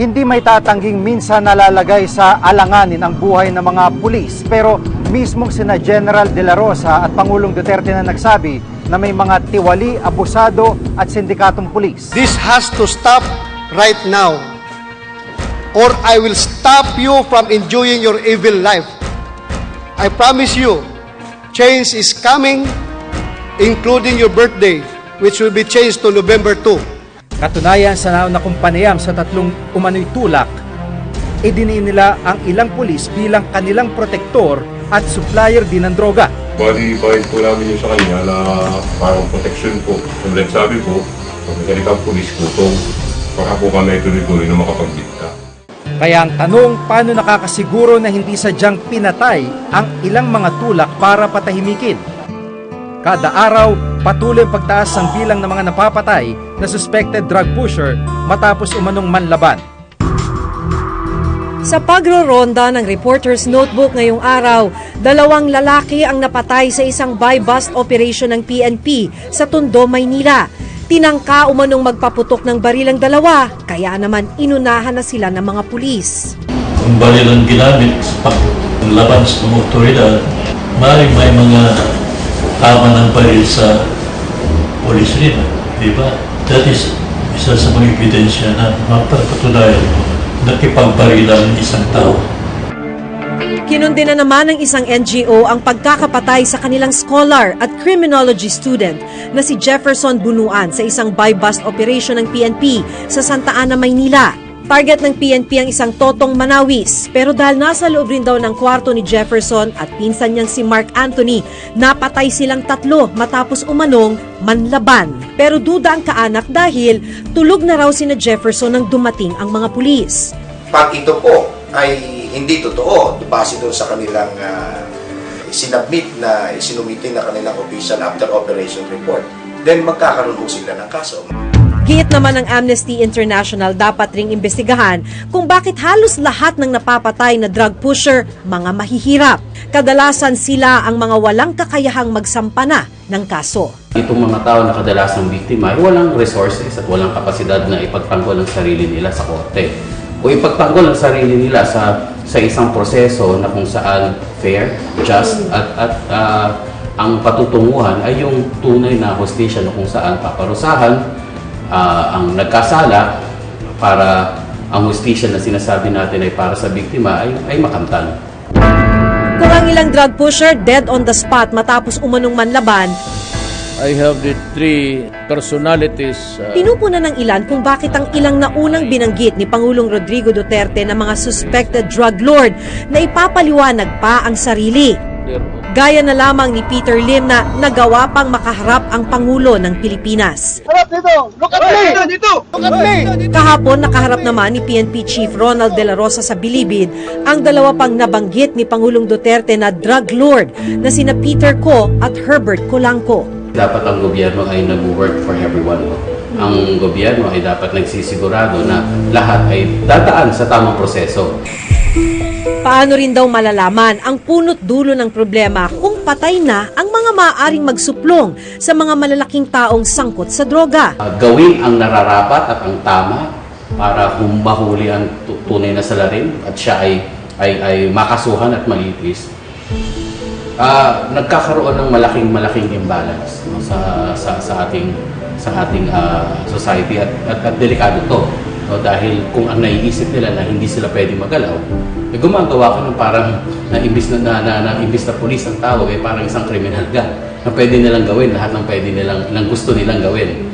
Hindi may tatangging minsan nalalagay sa alanganin ang buhay ng mga pulis. Pero mismong sina General De La Rosa at Pangulong Duterte na nagsabi na may mga tiwali, abusado at sindikatong pulis. This has to stop right now. Or I will stop you from enjoying your evil life. I promise you, change is coming, including your birthday, which will be changed to November 2. Katunayan sa nauna kong panayam sa tatlong umano'y tulak, idiniin nila ang ilang pulis bilang kanilang protektor at supplier din ng droga. Bali, bayad po namin yun sa kanya na parang protection po. Tulad sabi po, pag nagaling ang pulis ko, to, baka po kami tuloy-tuloy na makapagbigta. Kaya ang tanong, paano nakakasiguro na hindi sadyang pinatay ang ilang mga tulak para patahimikin? Kada araw, patuloy ang pagtaas ng bilang ng mga napapatay na suspected drug pusher matapos umanong manlaban. Sa pagroronda ng Reporter's Notebook ngayong araw, dalawang lalaki ang napatay sa isang buy-bust operation ng PNP sa Tondo, Maynila. Tinangka umanong magpaputok ng baril ang dalawa, kaya naman inunahan na sila ng mga pulis. Ang ginamit sa paglaban sa mga otoridad, maaaring may mga tama ng baril sa polis. Di ba? That is isa sa mga ebidensya na mapapatunayan mo nakipagbarilan ng isang tao. Kinundi na naman ng isang NGO ang pagkakapatay sa kanilang scholar at criminology student na si Jefferson Bunuan sa isang buy-bust operation ng PNP sa Santa Ana, Maynila. Target ng PNP ang isang totong manawis pero dahil nasa loob rin daw ng kwarto ni Jefferson at pinsan niyang si Mark Anthony, napatay silang tatlo matapos umanong manlaban. Pero duda ang kaanak dahil tulog na raw sina Jefferson nang dumating ang mga pulis. Pag ito po ay hindi totoo, base doon sa kanilang uh, sinubmit na isinumitin na kanilang official after operation report, then magkakaroon po sila ng kaso. Giit naman ng Amnesty International dapat ring imbestigahan kung bakit halos lahat ng napapatay na drug pusher mga mahihirap. Kadalasan sila ang mga walang kakayahang magsampa na ng kaso. Itong mga tao na kadalasang biktima ay walang resources at walang kapasidad na ipagtanggol ang sarili nila sa korte. O ipagtanggol ang sarili nila sa sa isang proseso na kung saan fair, just at at ah, ang patutunguhan ay yung tunay na hustisya na kung saan paparusahan ah, ang nagkasala para ang hustisya na sinasabi natin ay para sa biktima ay, ay makamtan. Kung ang ilang drug pusher dead on the spot matapos umanong manlaban, I have the three personalities. uh, Pinupuna ng ilan kung bakit ang ilang naunang binanggit ni Pangulong Rodrigo Duterte na mga suspected drug lord na ipapaliwanag pa ang sarili. their- Gaya na lamang ni Peter Lim na nagawa pang makaharap ang Pangulo ng Pilipinas. Kahapon nakaharap naman ni PNP Chief Ronald De La Rosa sa Bilibid ang dalawa pang nabanggit ni Pangulong Duterte na drug lord na sina Peter Co at Herbert Colanco. dapat ang gobyerno ay nag-work for everyone. Ang gobyerno ay dapat nagsisigurado na lahat ay dadaan sa tamang proseso. Paano rin daw malalaman ang punot dulo ng problema kung patay na ang mga maaaring magsuplong sa mga malalaking taong sangkot sa droga? Uh, gawin ang nararapat at ang tama para kung mahuli ang tu- tunay na salarin at siya ay, ay, ay makasuhan at malitis. Ah, nagkakaroon ng malaking malaking imbalance no, sa, sa sa ating sa ating ah, society at, at, at delikado to no, dahil kung ang naiisip nila na hindi sila pwede magalaw eh, gumagawa ka ng parang na imbis na, na, na, na imbis na pulis ang tawag eh parang isang kriminal ka na pwede nilang gawin lahat ng pwede nilang ng gusto nilang gawin